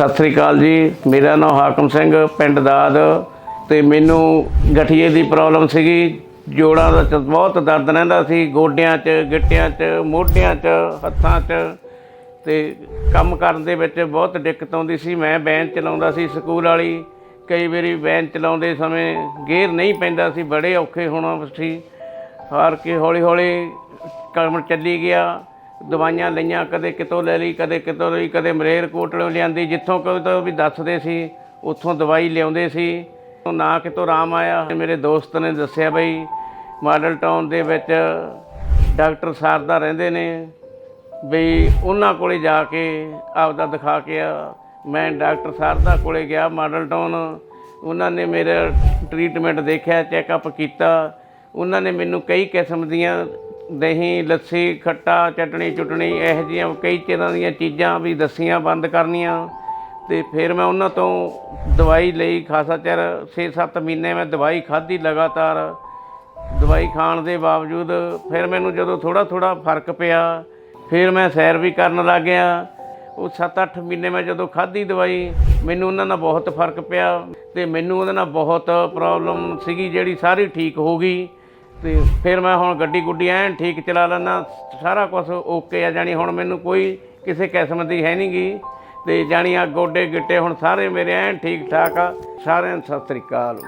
ਸਤਿ ਸ੍ਰੀ ਅਕਾਲ ਜੀ। ਮੇਰਾ ਨਾਮ ਹਾਕਮ ਸਿੰਘ, ਪਿੰਡ ਦਾਦ। ਤੇ ਮੈਨੂੰ ਗਠੀਏ ਦੀ ਪ੍ਰੋਬਲਮ ਸੀਗੀ। ਜੋੜਾਂ ਦਾ ਬਹੁਤ ਦਰਦ ਰਹਿੰਦਾ ਸੀ। ਗੋਡਿਆਂ 'ਚ, ਗਿੱਟਿਆਂ 'ਚ, ਮੋਢਿਆਂ 'ਚ, ਹੱਥਾਂ 'ਚ। ਤੇ ਕੰਮ ਕਰਨ ਦੇ ਵਿੱਚ ਬਹੁਤ ਦਿੱਕਤ ਆਉਂਦੀ ਸੀ। ਮੈਂ ਵੈਨ ਚਲਾਉਂਦਾ ਸੀ ਸਕੂਲ ਵਾਲੀ। ਕਈ ਵਾਰੀ ਵੈਨ ਚਲਾਉਂਦੇ ਸਮੇਂ ਗੇਅਰ ਨਹੀਂ ਪੈਂਦਾ ਸੀ। ਬੜੇ ਔਖੇ ਹੋਣਾ ਸੀ। ਹਾਰ ਕੇ ਹੌਲੀ ਹੌਲੀ ਕੰਮ ਚੱਲੀ ਗਿਆ। ਦਵਾਈਆਂ ਲਈਆਂ, ਕਦੇ ਕਿਤੋਂ ਲੈ ਲਈ, ਕਦੇ ਕਿਤੋਂ ਲਈ, ਕਦੇ ਮਰੇਰ ਕੋਟਲੋਂ ਲਿਆਂਦੀ ਜਿੱਥੋਂ ਕਿਤੋਂ ਵੀ ਦੱਸਦੇ ਸੀ, ਉੱਥੋਂ ਦਵਾਈ ਲਿਆਉਂਦੇ ਸੀ। ਨਾ ਕਿਤੋਂ ਆਰਾਮ ਆਇਆ। ਮੇਰੇ ਦੋਸਤ ਨੇ ਦੱਸਿਆ ਬਈ, ਮਾਡਲ ਟਾਊਨ ਦੇ ਵਿੱਚ ਡਾਕਟਰ ਸਾਰਦਾ ਰਹਿੰਦੇ ਨੇ। ਬਈ ਉਹਨਾਂ ਕੋਲੇ ਜਾ ਕੇ ਆਪਦਾ ਦਿਖਾ ਕੇ ਆ। ਮੈਂ ਡਾਕਟਰ ਸਾਰਦਾ ਕੋਲੇ ਗਿਆ ਮਾਡਲ ਟਾਊਨ। ਉਹਨਾਂ ਨੇ ਮੇਰਾ ਟ੍ਰੀਟਮੈਂਟ ਦੇਖਿਆ, ਚੈੱਕਅਪ ਕੀਤਾ। ਉਹਨਾਂ ਨੇ ਮੈਨੂੰ ਕਈ ਕਿਸਮ ਦੀਆਂ ਦਹੀਂ, ਲੱਸੀ, ਖੱਟਾ, ਚਟਣੀ, ਚੁਟਣੀ ਇਹੋ ਜਿਹੀਆਂ ਕਈ ਤਰ੍ਹਾਂ ਦੀਆਂ ਚੀਜ਼ਾਂ ਵੀ ਦੱਸੀਆਂ ਬੰਦ ਕਰਨੀਆਂ। ਤੇ ਫਿਰ ਮੈਂ ਉਹਨਾਂ ਤੋਂ ਦਵਾਈ ਲਈ ਖਾਸਾ ਚਿਰ 6-7 ਮਹੀਨੇ ਮੈਂ ਦਵਾਈ ਖਾਧੀ ਲਗਾਤਾਰ। ਦਵਾਈ ਖਾਣ ਦੇ ਬਾਵਜੂਦ ਫਿਰ ਮੈਨੂੰ ਜਦੋਂ ਥੋੜਾ ਥੋੜਾ ਫ਼ਰਕ ਪਿਆ, ਫਿਰ ਮੈਂ ਸੈਰ ਵੀ ਕਰਨ ਲੱਗ ਗਿਆ। ਉਹ 7-8 ਮਹੀਨੇ ਮੈਂ ਜਦੋਂ ਖਾਧੀ ਦਵਾਈ, ਮੈਨੂੰ ਉਹਨਾਂ ਨਾਲ ਬਹੁਤ ਫ਼ਰਕ ਪਿਆ ਤੇ ਮੈਨੂੰ ਉਹਦੇ ਨਾਲ ਬਹੁਤ ਪ੍ਰੋਬਲਮ ਸੀਗੀ ਜਿਹੜੀ ਸਾਰੀ ਠੀਕ ਹੋ ਗਈ। ਤੇ ਫਿਰ ਮੈਂ ਹੁਣ ਗੱਡੀ ਗੁੱਡੀ ਐਨ ਠੀਕ ਚਲਾ ਲੈਂਦਾ, ਸਾਰਾ ਕੁਝ ਓਕੇ ਆ ਜਾਣੀ, ਹੁਣ ਮੈਨੂੰ ਕੋਈ ਕਿਸੇ ਕਿਸਮ ਦੀ ਹੈ ਨਹੀਂ ਗੀ ਤੇ ਜਾਣੀ ਆ ਗੋਡੇ ਗਿੱਟੇ ਹੁਣ ਸਾਰੇ ਮੇਰੇ ਐਨ ਠੀਕ ਠਾਕ ਆ। ਸਾਰਿਆਂ ਨੂੰ ਸਤਿ ਸ੍ਰੀ ਅਕਾਲ।